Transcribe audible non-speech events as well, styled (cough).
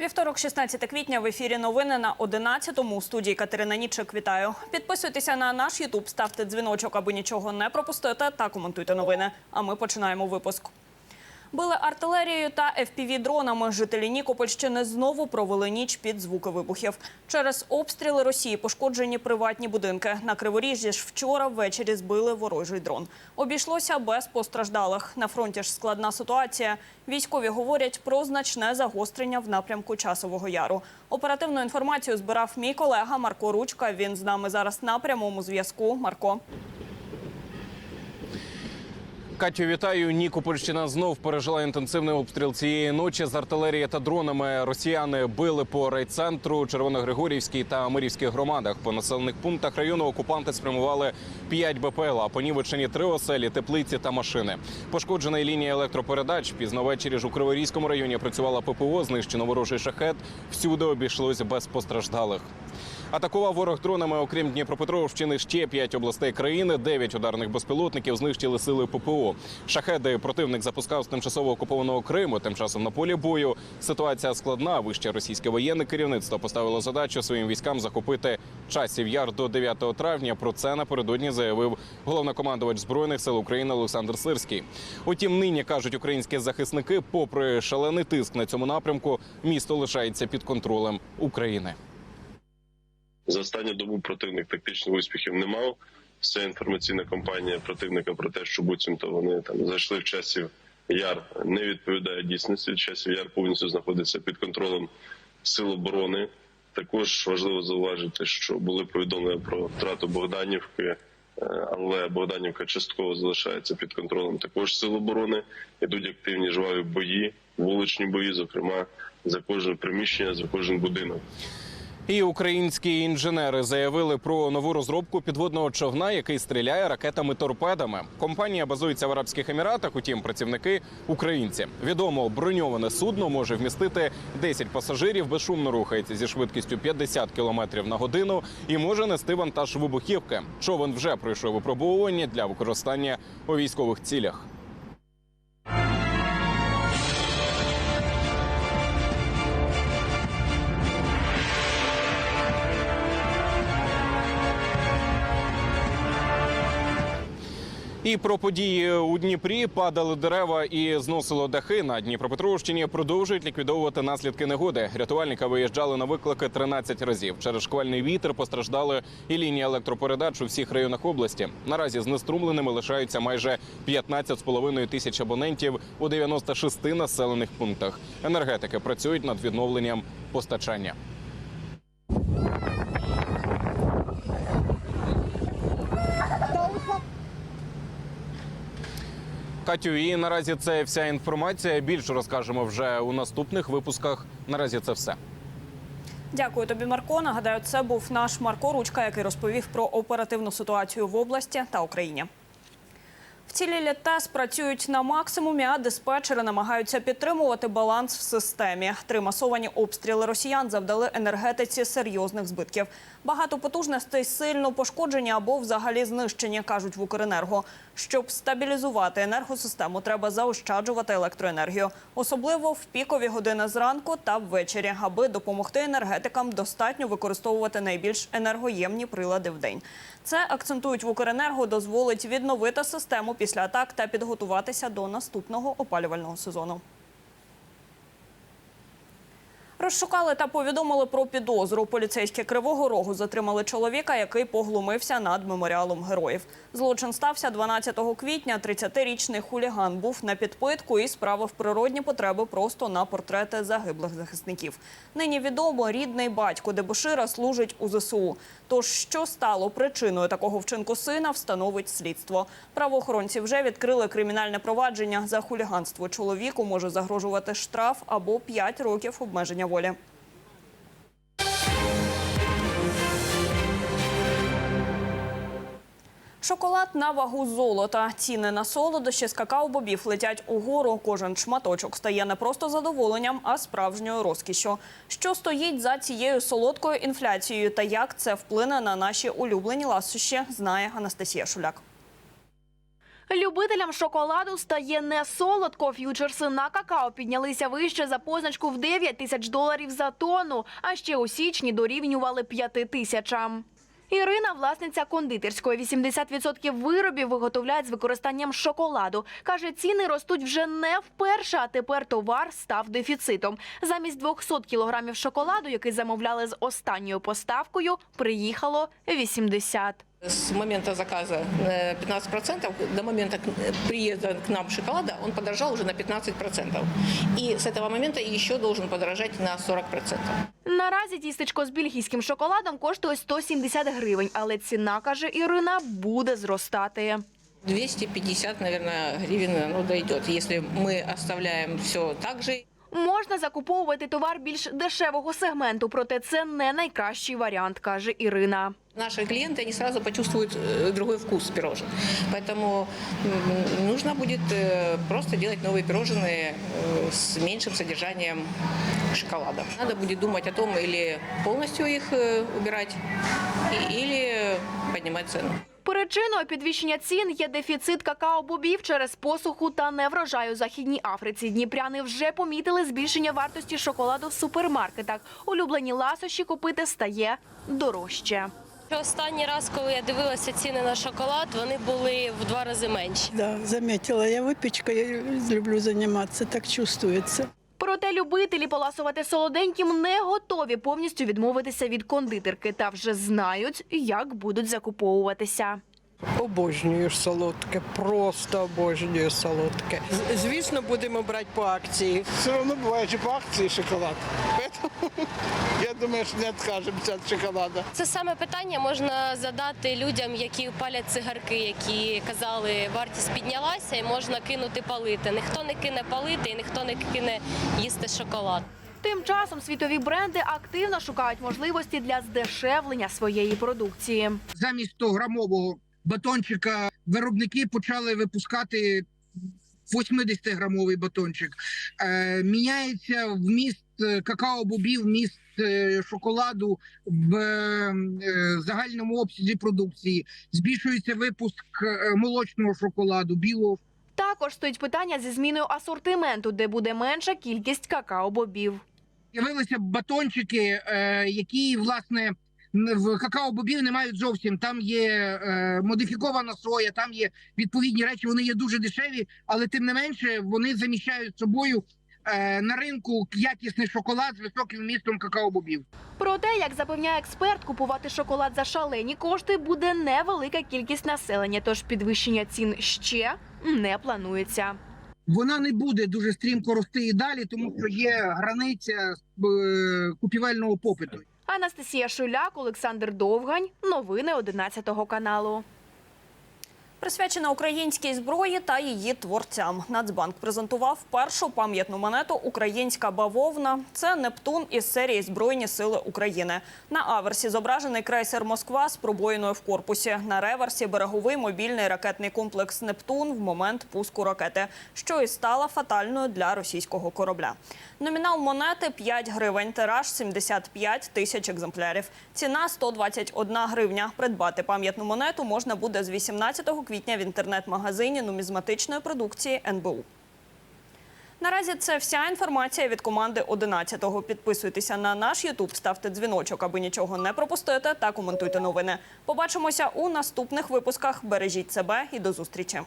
Вівторок, 16 квітня, в ефірі новини на 11-му. У студії Катерина Нічик. Вітаю. Підписуйтеся на наш Ютуб, ставте дзвіночок, аби нічого не пропустити, та коментуйте новини. А ми починаємо випуск. Били артилерією та FPV-дронами. Жителі Нікопольщини знову провели ніч під звуки вибухів. Через обстріли Росії пошкоджені приватні будинки. На Криворіжжі ж вчора ввечері збили ворожий дрон. Обійшлося без постраждалих. На фронті ж складна ситуація. Військові говорять про значне загострення в напрямку Часового Яру. Оперативну інформацію збирав мій колега Марко Ручка. Він з нами зараз на прямому зв'язку. Марко. Катю, вітаю. Нікопольщина знов пережила інтенсивний обстріл цієї ночі з артилерії та дронами. Росіяни били по райцентру, Червоногригорівській та Мирівських громадах. По населених пунктах району окупанти спрямували 5 БПЛА. Понівечені три оселі, теплиці та машини. Пошкоджена й лінія електропередач. Пізно ввечері ж у Криворізькому районі працювала ППО. Знищено ворожий шахет. Всюди обійшлось без постраждалих. Атакував ворог дронами, окрім Дніпропетровщини, ще п'ять областей країни. Дев'ять ударних безпілотників знищили сили ППО. Шахеди противник запускав з тимчасово окупованого Криму. Тим часом на полі бою ситуація складна. Вище російське воєнне керівництво поставило задачу своїм військам захопити часів яр до 9 травня. Про це напередодні заявив головнокомандувач збройних сил України Олександр Сирський. Утім, нині кажуть українські захисники, попри шалений тиск на цьому напрямку, місто лишається під контролем України. За останню добу противник тактичних успіхів не мав. Вся інформаційна кампанія противника про те, що буцімто вони там зайшли в часів яр, не відповідає дійсності. Часів яр повністю знаходиться під контролем сил оборони. Також важливо зауважити, що були повідомлення про втрату Богданівки, е, але Богданівка частково залишається під контролем також сил оборони. Ідуть активні жваві бої, вуличні бої, зокрема за кожне приміщення, за кожен будинок. І українські інженери заявили про нову розробку підводного човна, який стріляє ракетами-торпедами. Компанія базується в Арабських Еміратах. Утім, працівники українці. Відомо, броньоване судно може вмістити 10 пасажирів, безшумно рухається зі швидкістю 50 км на годину і може нести вантаж вибухівки. Човен вже пройшов випробовування для використання у військових цілях. І про події у Дніпрі падали дерева і зносило дахи на Дніпропетровщині. Продовжують ліквідовувати наслідки негоди. Рятувальники виїжджали на виклики 13 разів. Через шквальний вітер постраждали і лінії електропередач у всіх районах області. Наразі знеструмленими лишаються майже 15,5 тисяч абонентів у 96 населених пунктах. Енергетики працюють над відновленням постачання. Катю, і наразі це вся інформація. Більше розкажемо вже у наступних випусках. Наразі це все. Дякую тобі, Марко. Нагадаю, це був наш Марко Ручка, який розповів про оперативну ситуацію в області та Україні. Вцілілі ТЕС працюють на максимумі, а диспетчери намагаються підтримувати баланс в системі. Три масовані обстріли росіян завдали енергетиці серйозних збитків. Багато потужностей сильно пошкоджені або взагалі знищені, кажуть в Укренерго. Щоб стабілізувати енергосистему, треба заощаджувати електроенергію, особливо в пікові години зранку та ввечері, аби допомогти енергетикам достатньо використовувати найбільш енергоємні прилади в день. Це акцентують в Укренерго, дозволить відновити систему після атак та підготуватися до наступного опалювального сезону. Розшукали та повідомили про підозру. Поліцейські Кривого Рогу затримали чоловіка, який поглумився над меморіалом героїв. Злочин стався 12 квітня. 30-річний хуліган був на підпитку і справив природні потреби просто на портрети загиблих захисників. Нині відомо, рідний батько Дебошира служить у ЗСУ. Тож, що стало причиною такого вчинку сина, встановить слідство. Правоохоронці вже відкрили кримінальне провадження за хуліганство. Чоловіку може загрожувати штраф або 5 років обмеження волі. Шоколад на вагу золота. Ціни на солодощі з какао-бобів летять угору. Кожен шматочок стає не просто задоволенням, а справжньою розкішшю. Що стоїть за цією солодкою інфляцією та як це вплине на наші улюблені ласощі, знає Анастасія Шуляк. Любителям шоколаду стає не солодко. Ф'ючерси на какао піднялися вище за позначку в 9 тисяч доларів за тонну, а ще у січні дорівнювали 5 тисячам. Ірина, власниця кондитерської, 80% виробів виготовляють з використанням шоколаду. Каже, ціни ростуть вже не вперше, а тепер товар став дефіцитом. Замість 200 кілограмів шоколаду, який замовляли з останньою поставкою, приїхало 80. С момента заказа э, 15% до момента к- приезда к нам шоколада он подорожал уже на 15%. И с этого момента еще должен подорожать на 40%. Наразі тістечко з бельгійським шоколадом коштує 170 гривень, але ціна, каже Ірина, буде зростати. 250, наверное, гривен оно дойдет, если мы оставляем все так же. Можна закуповувати товар більш дешевого сегменту, проте це не найкращий варіант, каже Ірина. Наши клиенты, они сразу почувствуют э, другой вкус пирожен. Поэтому м, нужно будет э, просто делать новые пирожные э, с меньшим содержанием шоколада. Надо будет думать о том, или полностью их э, убирать, и- или поднимать цену. Причиною підвищення цін є дефіцит какао-бобів через посуху та неврожай у Західній Африці. Дніпряни вже помітили збільшення вартості шоколаду в супермаркетах. Улюблені ласощі купити стає дорожче. Останній раз, коли я дивилася ціни на шоколад, вони були в два рази менші. Да, замітила Я випічка, я люблю займатися, так чувствується. Проте любителі поласувати солоденьким не готові повністю відмовитися від кондитерки та вже знають, як будуть закуповуватися. Обожнюю солодке, просто обожнюю солодке. Звісно, будемо брати по акції. Все равно бывает же по акции шоколад. (laughs) Я думаю, что не откажемся от шоколада. Це саме питання можна задати людям, які палять цигарки, які казали, вартість піднялася і можна кинути палити. Ніхто не кине палити і ніхто не кине їсти шоколад. Тим часом світові бренди активно шукають можливості для здешевлення своєї продукції. замість 100-грамового батончика виробники почали випускати 80-грамовий батончик. Е, міняється вміст е, какао-бобів, вміст е, шоколаду в е, загальному обсязі продукції. Збільшується випуск молочного шоколаду, білого Також стоїть питання зі зміною асортименту, де буде менша кількість какао-бобів. З'явилися батончики, які власне в какао-бобів не мають зовсім. Там є е, модифікована соя, там є відповідні речі. Вони є дуже дешеві, але тим не менше вони заміщають собою е, на ринку якісний шоколад з високим вмістом какао-бобів. Проте, як запевняє експерт, купувати шоколад за шалені кошти буде невелика кількість населення, тож підвищення цін ще не планується. Вона не буде дуже стрімко рости і далі, тому що є границя е, купівельного попиту. Анастасія Шуляк, Олександр Довгань. Новини 11 каналу. Присвячена українській зброї та її творцям. Нацбанк презентував першу пам'ятну монету Українська бавовна. Це Нептун із серії Збройні сили України. На аверсі зображений крейсер Москва з пробоїною в корпусі. На реверсі береговий мобільний ракетний комплекс Нептун в момент пуску ракети, що і стала фатальною для російського корабля. Номінал монети 5 гривень, тираж 75 тисяч екземплярів. Ціна 121 гривня. Придбати пам'ятну монету можна буде з 18 квітня в інтернет-магазині нумізматичної продукції НБУ. Наразі це вся інформація від команди 11-го. Підписуйтеся на наш Ютуб, ставте дзвіночок, аби нічого не пропустити, та коментуйте новини. Побачимося у наступних випусках. Бережіть себе і до зустрічі.